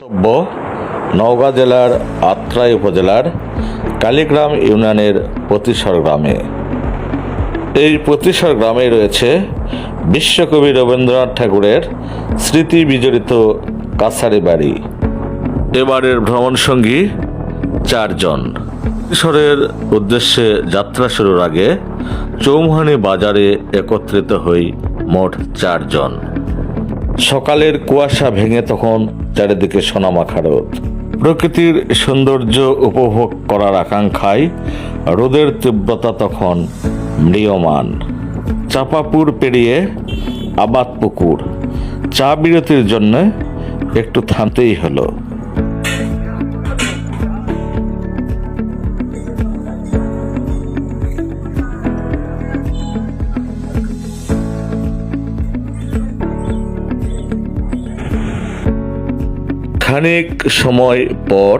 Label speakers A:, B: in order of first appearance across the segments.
A: গন্তব্য নওগাঁ জেলার আত্রাই উপজেলার কালীগ্রাম ইউনিয়নের প্রতিসর গ্রামে। এই প্রতিসর গ্রামে রয়েছে বিশ্বকবি রবীন্দ্রনাথ ঠাকুরের স্মৃতি বিজড়িত কাছারি বাড়ি। এবারের ভ্রমণ সঙ্গী চারজন। প্রতিসরের উদ্দেশ্যে যাত্রা শুরুর আগে চৌমুহানি বাজারে একত্রিত হই মোট চারজন। সকালের কুয়াশা ভেঙে তখন চারিদিকে সোনামাখা রোদ। প্রকৃতির সৌন্দর্য উপভোগ করার আকাঙ্ক্ষায় রোদের তীব্রতা তখন ম্রিয়মান। চাপাপুর পেরিয়ে আবাদ পুকুর চা বিরতির জন্য একটু থামতেই হলো। খানিক সময় পর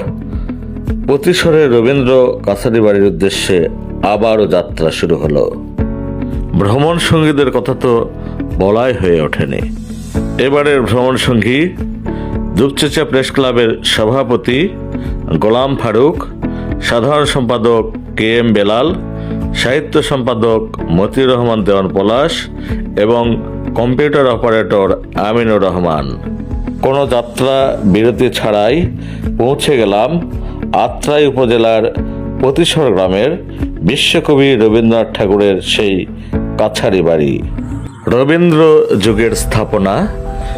A: প্রতিসরে রবীন্দ্র কাছারি বাড়ির উদ্দেশ্যে আবারও যাত্রা শুরু হলো। ভ্রমণ সঙ্গীদের কথা তো বলাই হয়ে ওঠেনি। এবারের ভ্রমণ সঙ্গী দুপচেচা প্রেস ক্লাবের সভাপতি গোলাম ফারুক, সাধারণ সম্পাদক কে এম বেলাল, সাহিত্য সম্পাদক মতিউর রহমান দেওয়ান পলাশ এবং কম্পিউটার অপারেটর আমিনুর রহমান। কোনো যাত্রা বিরতি ছাড়াই পৌঁছে গেলাম আত্রাই উপজেলার প্রতিসর গ্রামের বিশ্বকবি রবীন্দ্রনাথ ঠাকুরের সেই কাছারি বাড়ি। রবীন্দ্র যুগের স্থাপনা,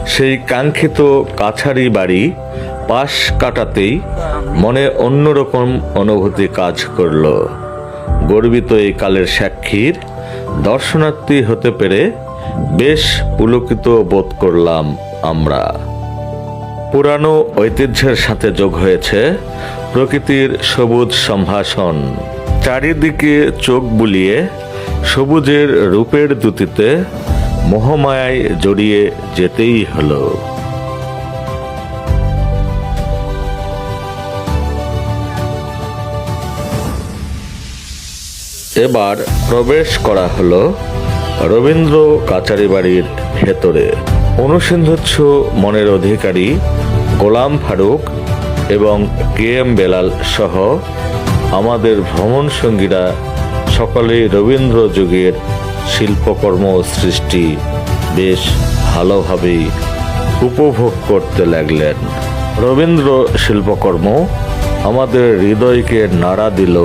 A: সেই কাঙ্ক্ষিত কাছারি বাড়ি পাশ কাটাতেই মনে অন্যরকম অনুভূতি কাজ করল। গর্বিত এই কালের সাক্ষীর দর্শনার্থী হতে পেরে বেশ পুলকিত বোধ করলাম আমরা। পুরানো ঐতিহ্যের সাথে যোগ হয়েছে প্রকৃতির সবুজ সম্ভাষণ। চারিদিকে চোখ বুলিয়ে সবুজের রূপের দুতিতে মোহমায়ায় জড়িয়ে যেতেই হলো। এবার প্রবেশ করা হলো রবীন্দ্র কাচারি বাড়ির ভেতরে। অনুসিন্ধুচ্ছ মনের অধিকারী গোলাম ফারুক এবং কে এম বেলাল সহ আমাদের ভ্রমণ সঙ্গীরা সকলেই রবীন্দ্র যুগের শিল্পকর্ম সৃষ্টি বেশ ভালোভাবেই উপভোগ করতে লাগলেন। রবীন্দ্র শিল্পকর্ম আমাদের হৃদয়কে নাড়া দিল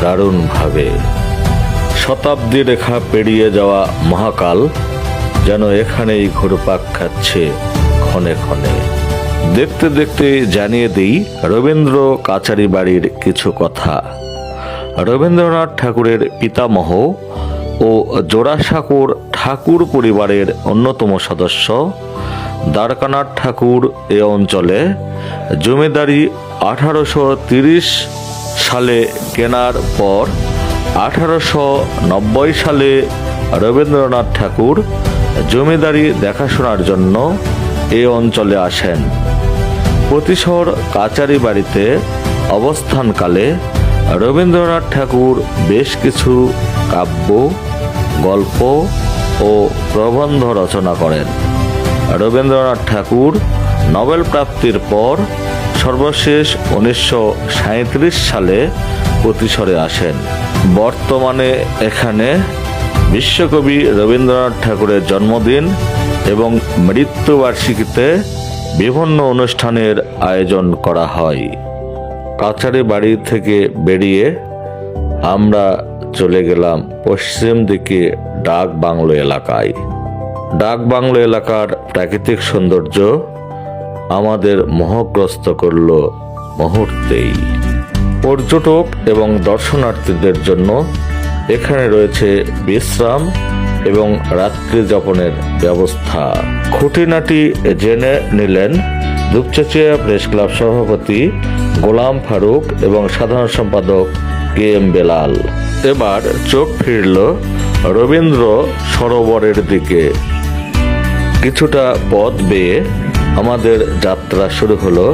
A: দারুণভাবে। শতাব্দী রেখা পেরিয়ে যাওয়া মহাকাল যেন এখানেই ঘুরপাক খাচ্ছে ক্ষণে ক্ষণে। দেখতে দেখতে জানিয়ে দিই রবীন্দ্র কাচারি বাড়ির কিছু কথা। রবীন্দ্রনাথ ঠাকুরের পিতামহ ও জোড়াসাঁকোর ঠাকুর পরিবারের অন্যতম সদস্য, দ্বারকানাথ ঠাকুর এ অঞ্চলে জমিদারি আঠারোশো সালে কেনার পর আঠারোশো নব্বই সালে রবীন্দ্রনাথ ঠাকুর জমিদারি দেখাশোনার জন্য এ অঞ্চলে আসেন। প্রতিশর কাচারি বাড়িতে অবস্থানকালে রবীন্দ্রনাথ ঠাকুর বেশ কিছু কাব্য, গল্প ও প্রবন্ধ রচনা করেন। রবীন্দ্রনাথ ঠাকুর নোবেল প্রাপ্তির পর সর্বশেষ উনিশশো সালে প্রতিসরে আসেন। বর্তমানে এখানে বিশ্বকবি রবীন্দ্রনাথ ঠাকুরের জন্মদিন এবং মৃত্যুবার্ষিকীতে বিভিন্ন অনুষ্ঠানের আয়োজন করা হয়। কাছারি বাড়ি থেকে বেরিয়ে আমরা চলে গেলাম পশ্চিম দিকে ডাক বাংলো এলাকায়। ডাক বাংলো এলাকার প্রাকৃতিক সৌন্দর্য আমাদের মোহগ্রস্ত করল মুহূর্তেই। পর্যটক এবং দর্শনার্থীদের জন্য এখানে রয়েছে বিশ্রাম এবং রাত্রি যাপনের ব্যবস্থা। খুঁটিনাটি জেনে নিলেন দুপচাচিয়া প্রেস ক্লাব সভাপতি গোলাম ফারুক এবং সাধারণ সম্পাদক কে এম বেলাল। এবার চোখ ফিরল রবীন্দ্র সরোবরের দিকে। কিছুটা পথ বেয়ে আমাদের যাত্রা শুরু হলো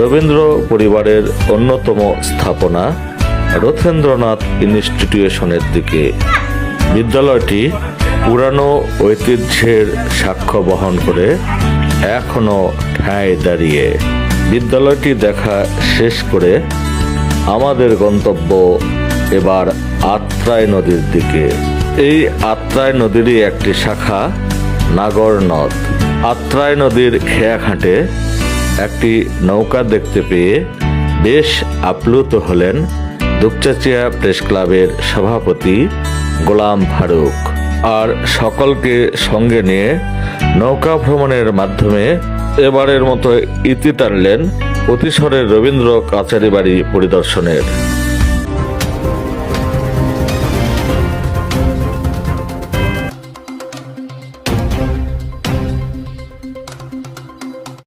A: রবীন্দ্র পরিবারের অন্যতম স্থাপনা রথেন্দ্রনাথ ইনস্টিটিউশনের দিকে। বিদ্যালয়টি পুরানো ঐতিহ্যের সাক্ষ্য বহন করে এখনও ঠাঁই দাঁড়িয়ে। বিদ্যালয়টি দেখা শেষ করে আমাদের গন্তব্য এবার আত্রাই নদীর দিকে। এই আত্রাই নদীরই একটি শাখা নাগর নদ আত্রাই নদীর খেয়া ঘাটে একটি নৌকা দেখতে পেয়ে বেশ আপ্লুত হলেন দুপচাচিয়া প্রেস ক্লাবের সভাপতি গোলাম ফারুক। আর সকলকে সঙ্গে নিয়ে নৌকা ভ্রমণের মাধ্যমে এবারের মতো ইতি টানলেন অতিশরের রবীন্দ্র কাচারি বাড়ি পরিদর্শনের।